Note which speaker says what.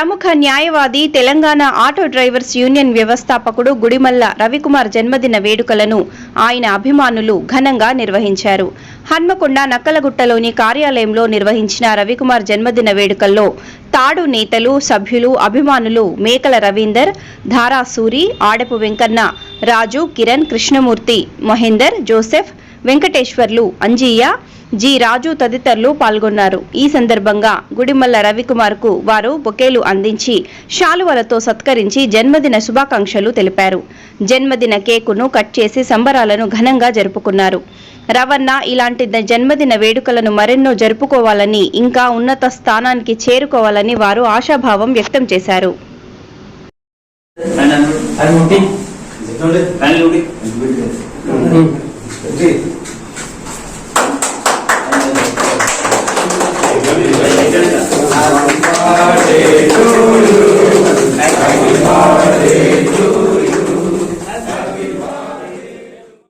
Speaker 1: ప్రముఖ న్యాయవాది Telangana auto drivers union వ్యవస్థాపకుడు గుడిమల్ల రవికుమార్ జన్మదిన వేడుకలను ఆయన అభిమానులు ఘనంగా నిర్వహించారు. హన్మకొండ నక్కలగుట్టలోని కార్యాలయంలో నిర్వహించిన రవికుమార్ జన్మదిన వేడుకల్లో తాడు నేతలు సభ్యులు అభిమానులు మేకల రవీందర్ ధారాసూరి ఆడపు వెంకన్న రాజు కిరణ్ కృష్ణమూర్తి మహేందర్ జోసెఫ్ వెంకటేశ్వర్లు అంజయ్య జి. రాజు తదితరులు పాల్గొన్నారు. ఈ సందర్భంగా గుడిమల్ల రవికుమార్కు వారు బొకేలు అందించి శాలువలతో సత్కరించి జన్మదిన శుభాకాంక్షలు తెలిపారు. జన్మదిన కేకును కట్ చేసి సంబరాలను ఘనంగా జరుపుకున్నారు. రవణ ఇలాంటి జన్మదిన వేడుకలను మరెన్నో జరుపుకోవాలని ఇంకా ఉన్నత స్థానానికి చేరుకోవాలని వారు ఆశాభావం వ్యక్తం చేశారు.